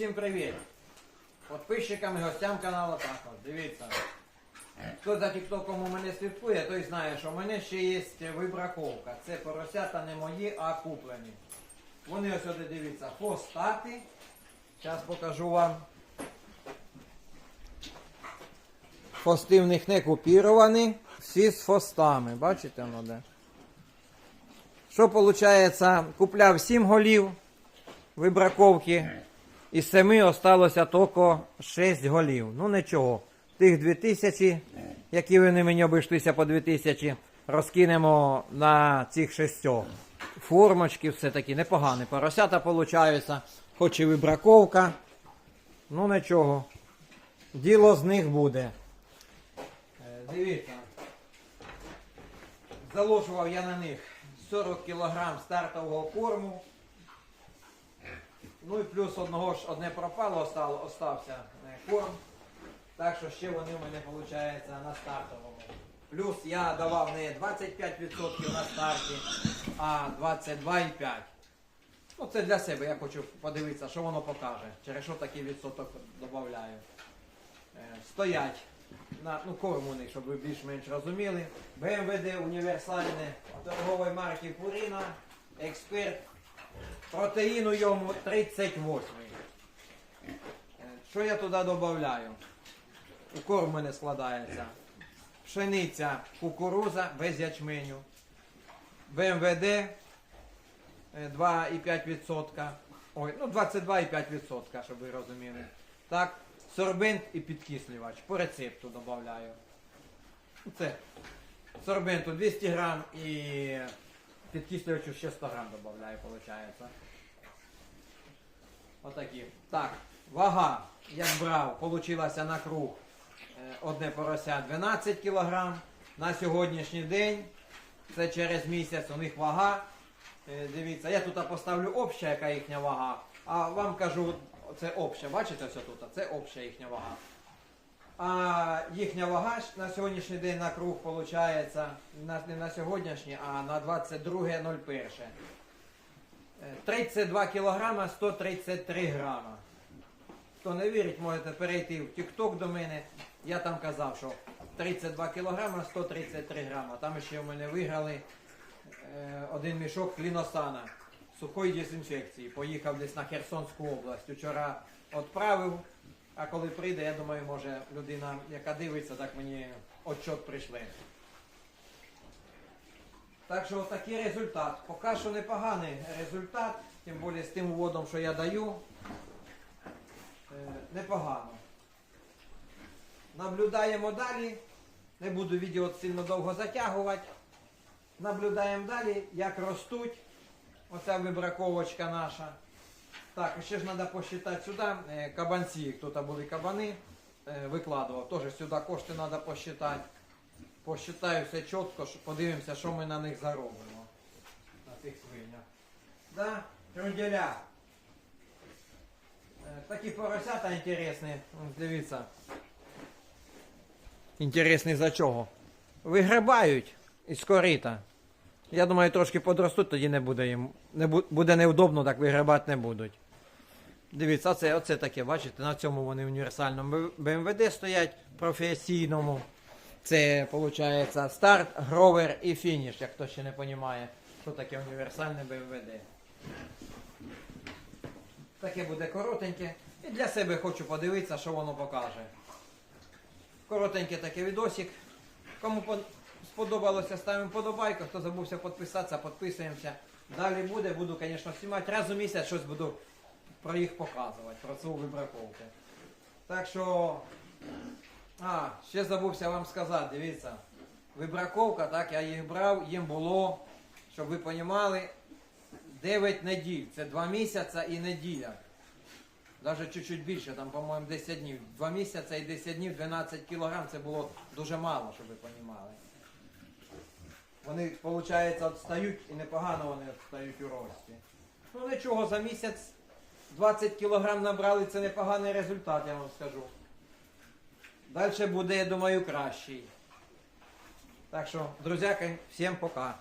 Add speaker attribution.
Speaker 1: всім привіт! Підписчикам і гостям каналу також. Дивіться. Хто за тіктоком у мене слідкує, той знає, що в мене ще є вибраковка. Це поросята не мої, а куплені. Вони ось сюди дивіться, хвостати. Зараз покажу вам. Хвости в них не купіровані, всі з хвостами. Бачите воно де? Що виходить? Купляв 7 голів вибраковки. Із 7 осталося тільки 6 голів. Ну нічого. Тих 2000, які вони мені обійшлися по 2000, розкинемо на цих шестьох. Формочки все таки непогані. Поросята получаються, хоч і вибраковка. Ну нічого. Діло з них буде. Е, Дивіться. Заложував я на них 40 кг стартового корму. Ну і плюс одного ж одне пропало, остало, остався е, корм. Так що ще вони в мене виходить на стартовому. Плюс я давав не 25% на старті, а 22,5%. Ну це для себе, я хочу подивитися, що воно покаже. Через що такий відсоток додаю. Е, Стоять на ну, корм у них, щоб ви більш-менш розуміли. БМВД універсальне торгової марки Пуріна, експерт. Протеїну йому 38. Е, Що я туди додаю? У корм мене складається. Пшениця, кукуруза без ячменю. БМВД е, 2,5%. Ой, ну 22,5%, щоб ви розуміли. Так, сорбент і підкислювач. По рецепту додаю. Це сорбенту 200 грам і підкислювачу ще 100 грам додаю, виходить. Отакі. Так, вага, як брав, получилася на круг е, одне порося 12 кг. На сьогоднішній день, це через місяць у них вага. Е, Дивіться, я тут поставлю обща, яка їхня вага. А вам кажу, це обща, бачите ось тут? Це обща їхня вага. А їхня вага на сьогоднішній день на круг виходить не на сьогоднішній, а на 22.01. Е, 32 кілограма 133 грама. Хто не вірить, можете перейти в TikTok до мене. Я там казав, що 32 кілограма 133 грама. Там ще в мене виграли е, один мішок кліносана сухої дезінфекції. Поїхав десь на Херсонську область. Вчора відправив. А коли прийде, я думаю, може людина, яка дивиться, так мені отчет прийшли. Так що такий результат. Поки що непоганий результат, тим більше з тим вводом, що я даю. Е, непогано. Наблюдаємо далі. Не буду відео сильно довго затягувати. Наблюдаємо далі, як ростуть. Оця вибраковочка наша. Так, ще ж треба посчитати сюди е, кабанці. Тут були кабани, е, викладував. Теж сюди кошти треба посчитати. Посчитаю все чітко, подивимося, що ми на них заробимо. На цих свинях. Да, трудяля. Е, Такі поросята інтересні. Дивіться. Інтересні за чого? Вигрибають із корита. Я думаю, трошки подростуть, тоді не буде їм. Не бу- буде невдобно, так вигрибати не будуть. Дивіться, оце, оце таке, бачите, на цьому вони універсальному БМВД стоять професійному. Це виходить старт, гровер і фініш, як хто ще не розуміє, що таке універсальне БМВД. Таке буде коротеньке. І для себе хочу подивитися, що воно покаже. Коротенький такий відосик. Кому сподобалося, ставимо подобайку. Хто забувся підписатися, підписуємося. Далі буде, буду, звісно, знімати. Раз у місяць щось буду про їх показувати, про цю вибраковку. Так що. А, ще забувся вам сказати, дивіться. Вибраковка, так, я їх брав, їм було, щоб ви розуміли, 9 неділь. Це 2 місяці і неділя. Навіть чуть-чуть більше, там, по-моєму, 10 днів. 2 місяці і 10 днів, 12 кілограм, це було дуже мало, щоб ви розуміли. Вони, виходить, відстають і непогано вони відстають у рості. Ну нічого, за місяць 20 кілограм набрали, це непоганий результат, я вам скажу. Далі буде, я думаю, кращий. Так що, друзяки, всім пока.